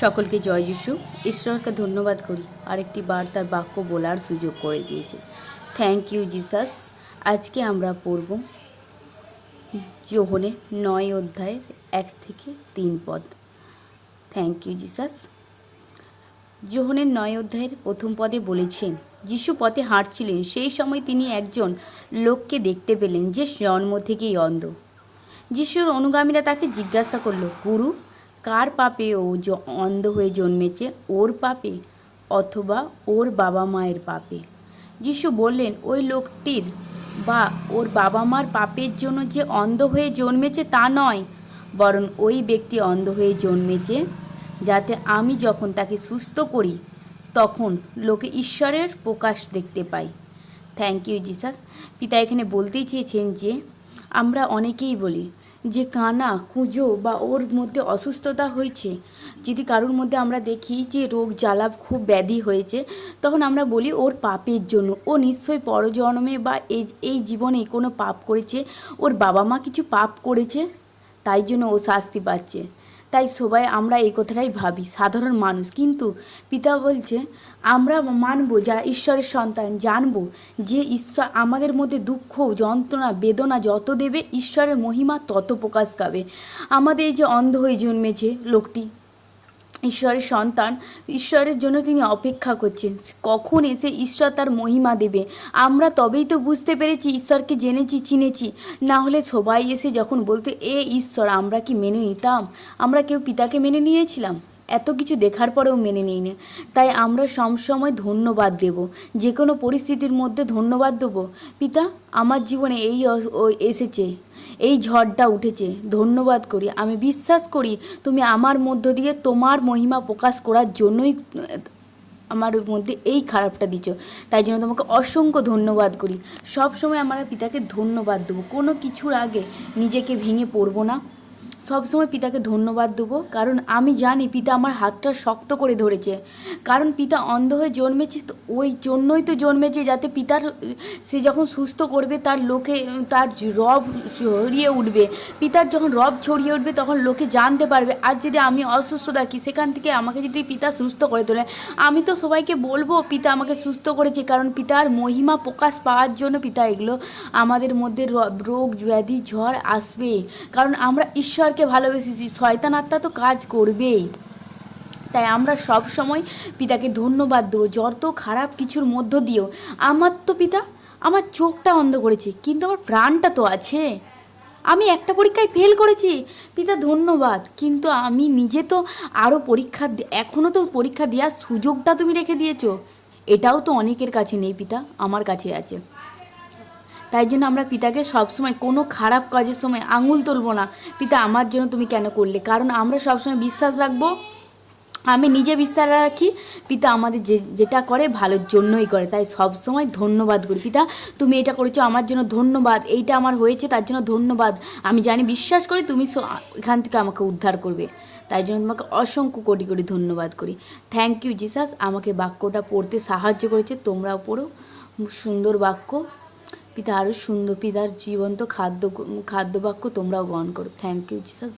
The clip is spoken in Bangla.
সকলকে জয় যিশু। ঈশ্বরকে ধন্যবাদ করি। আরেকটি বার তার বাক্য বলার সুযোগ করে দিয়েছে। থ্যাংক ইউ জিসাস আজকে আমরা পড়ব যোহনের নয় অধ্যায়ের এক থেকে তিন পদ। থ্যাংক ইউ জিসাস যোহনের নয় অধ্যায়ের প্রথম পদে বলেছেন, যিশু পথে হাঁটছিলেন, সেই সময় তিনি একজন লোককে দেখতে পেলেন, যে জন্ম থেকেই অন্ধ। যিশুর অনুগামীরা তাকে জিজ্ঞাসা করল, গুরু কার পাপে ও অন্ধ হয়ে জন্মেছে ওর পাপে অথবা ওর বাবা মায়ের পাপে? যিশু বললেন, ওই লোকটির বা ওর বাবা মার পাপের জন্য যে অন্ধ হয়ে জন্মেছে তা নয়, বরং ওই ব্যক্তি অন্ধ হয়ে জন্মেছে যাতে আমি যখন তাকে সুস্থ করি, তখন লোকে ঈশ্বরের প্রকাশ দেখতে পাই থ্যাংক ইউ জিসাস পিতা এখানে বলতেই চেয়েছেন যে, আমরা অনেকেই বলি যে কানা, কুঁজো বা ওর মধ্যে অসুস্থতা হয়েছে, যদি কারোর মধ্যে আমরা দেখি যে রোগ জ্বালা খুব ব্যাধি হয়েছে, তখন আমরা বলি ওর পাপের জন্য। ও নিশ্চয়ই পরজন্মে বা এই এই জীবনে কোনো পাপ করেছে, ওর বাবা মা কিছু পাপ করেছে, তাই জন্য ও শাস্তি পাচ্ছে। তাই সবাই আমরা এই কথাটাই ভাবি, সাধারণ মানুষ। কিন্তু পিতা বলছে, আমরা মানব, যারা ঈশ্বরের সন্তান, জানব যে ঈশ্বর আমাদের মধ্যে দুঃখ, যন্ত্রণা, বেদনা যত দেবে, ঈশ্বরের মহিমা তত প্রকাশ পাবে। আমাদের এই যে অন্ধ হয়ে জন্মেছে লোকটি ঈশ্বরের সন্তান, ঈশ্বরের জন্য তিনি অপেক্ষা করছেন। কখন এসে ঈশ্বর তার মহিমা দেবে? আমরা তবেই তো বুঝতে পেরেছি, ঈশ্বরকে জেনেছি, চিনেছি। না হলে সবাই এসে যখন বলতো, এ ঈশ্বর, আমরা কি মেনে নিতাম? আমরা কেউ পিতাকে মেনে নিয়েছিলাম? এত কিছু দেখার পরেও মেনে নিই না। তাই আমরা সবসময় ধন্যবাদ দেব। যে কোনো পরিস্থিতির মধ্যে ধন্যবাদ দেবো। পিতা, আমার জীবনে এই এসেছে। এই ঝড়টা উঠেছে। ধন্যবাদ করি। আমি বিশ্বাস করি তুমি আমার মধ্য দিয়ে তোমার মহিমা প্রকাশ করার জন্যই, আমার মধ্যে এই খারাপটা দিচ্ছ তাই জন্য তোমাকে অসংখ্য ধন্যবাদ করি। সব সময় আমার পিতাকে ধন্যবাদ দেবো। কোনো কিছুর আগে নিজেকে ভেঙে পড়ব না। সব সময় পিতাকে ধন্যবাদ দেবো। কারণ আমি জানি পিতা আমার হাতটা শক্ত করে ধরেছে। কারণ পিতা অন্ধ হয়ে জন্মেছে তো ওই জন্যই তো জন্মেছে যাতে পিতার, সে যখন সুস্থ করবে তার লোকে, তার রব ছড়িয়ে উঠবে। পিতার যখন রব ছড়িয়ে উঠবে তখন লোকে জানতে পারবে আর যদি আমি অসুস্থ থাকি, সেখান থেকে আমাকে যদি পিতা সুস্থ করে তোলে। আমি তো সবাইকে বলব, পিতা আমাকে সুস্থ করেছে। কারণ পিতার মহিমা প্রকাশ পাওয়ার জন্য পিতা এগুলো আমাদের মধ্যে রোগ, ব্যাধি ঝড় আসবে কারণ আমরা ঈশ্বরকে ভালোবেসেছি। শয়তান আত্মা তো কাজ করবেই। তাই আমরা সব সময় পিতাকে ধন্যবাদ দেবো। যত খারাপ কিছুর মধ্য দিয়েও। আমার তো পিতা আমার চোখটা অন্ধ করেছে, কিন্তু আমার প্রাণটা তো আছে। আমি একটা পরীক্ষায় ফেল করেছি। পিতা ধন্যবাদ, কিন্তু আমি নিজে তো আরও পরীক্ষা এখনও তো পরীক্ষা দেওয়ার সুযোগটা তুমি রেখে দিয়েছ। এটাও তো অনেকের কাছে নেই পিতা, আমার কাছে আছে। তাই জন্য আমরা পিতাকে সবসময় কোনো খারাপ কাজের সময় আঙুল তুলব না। পিতা, আমার জন্য তুমি কেন করলে? কারণ আমরা সবসময় বিশ্বাস রাখব, আমি নিজে বিশ্বাস রাখি, পিতা আমাদের যে, যেটা করে ভালোর জন্যই করে। তাই সব সময় ধন্যবাদ করি। পিতা, তুমি এটা করেছ, আমার জন্য ধন্যবাদ, এইটা আমার হয়েছে, তার জন্য ধন্যবাদ। আমি জানি, বিশ্বাস করি তুমি এখান থেকে আমাকে উদ্ধার করবে। তাই জন্য তোমাকে অসংখ্য কোটি কোটি ধন্যবাদ করি। থ্যাংক ইউ জিসাস আমাকে বাক্যটা পড়তে সাহায্য করেছে, তোমরাও পড়ো। সুন্দর বাক্য। পিতা আরও সুন্দর পিতার জীবন্ত খাদ্য খাদ্য বাক্য তোমরাও গ্রহণ করো। Thank you Jesus